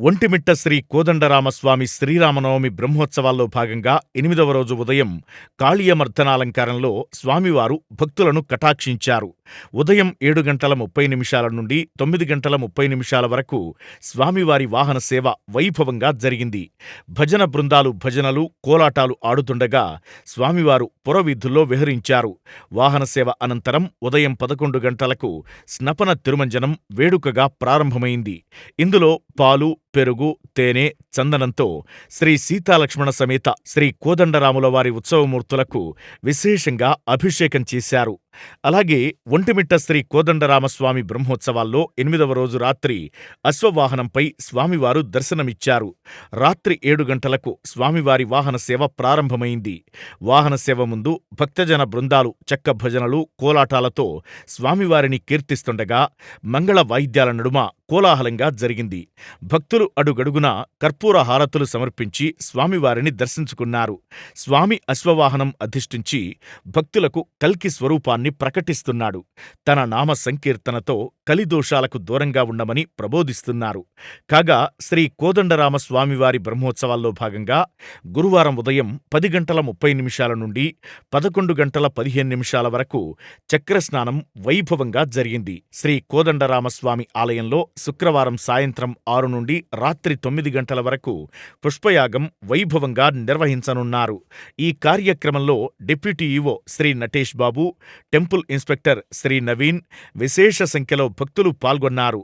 ఒంటిమిట్ట శ్రీ కోదండరామస్వామి శ్రీరామనవమి బ్రహ్మోత్సవాల్లో భాగంగా ఎనిమిదవ రోజు ఉదయం కాళీయమర్దనాలంకారంలో స్వామివారు భక్తులను కటాక్షించారు. ఉదయం ఏడు గంటల ముప్పై నిమిషాల నుండి తొమ్మిది గంటల ముప్పై నిమిషాల వరకు స్వామివారి వాహన సేవ వైభవంగా జరిగింది. భజన బృందాలు భజనలు కోలాటాలు ఆడుతుండగా స్వామివారు పురవీధుల్లో విహరించారు. వాహన సేవ అనంతరం ఉదయం పదకొండు గంటలకు స్నపన తిరుమంజనం వేడుకగా ప్రారంభమైంది. ఇందులో పాలు పెరుగు తేనె చందనంతో శ్రీ సీతాలక్ష్మణ సమేత శ్రీ కోదండరాముల వారి ఉత్సవమూర్తులకు విశేషంగా అభిషేకం చేశారు. అలాగే ఒంటిమిట్ట శ్రీ కోదండరామస్వామి బ్రహ్మోత్సవాల్లో ఎనిమిదవ రోజు రాత్రి అశ్వవాహనంపై స్వామివారు దర్శనమిచ్చారు. రాత్రి ఏడు గంటలకు స్వామివారి వాహన సేవ ప్రారంభమైంది. వాహన సేవ ముందు భక్తజన బృందాలు చెక్క భజనలు కోలాటాలతో స్వామివారిని కీర్తిస్తుండగా మంగళ వాయిద్యాల నడుమ కోలాహలంగా జరిగింది. భక్తులు అడుగడుగునా కర్పూర హారతులు సమర్పించి స్వామివారిని దర్శించుకున్నారు. స్వామి అశ్వవాహనం అధిష్ఠించి భక్తులకు కల్కి స్వరూపాన్ని ప్రకటిస్తున్నాడు. తన నామ సంకీర్తనతో కలిదోషాలకు దూరంగా ఉండమని ప్రబోధిస్తున్నారు. కాగా శ్రీ కోదండరామ స్వామివారి బ్రహ్మోత్సవాల్లో భాగంగా గురువారం ఉదయం పది గంటల ముప్పై నిమిషాల నుండి పదకొండు గంటల పదిహేను నిమిషాల వరకు చక్రస్నానం వైభవంగా జరిగింది. శ్రీ కోదండరామస్వామి ఆలయంలో శుక్రవారం సాయంత్రం ఆరు నుండి రాత్రి తొమ్మిది గంటల వరకు పుష్పయాగం వైభవంగా నిర్వహించనున్నారు. ఈ కార్యక్రమంలో deputy EO Shri Natesh Babu temple inspector Shri Naveen విశేష సంఖ్యలో భక్తులు పాల్గొన్నారు.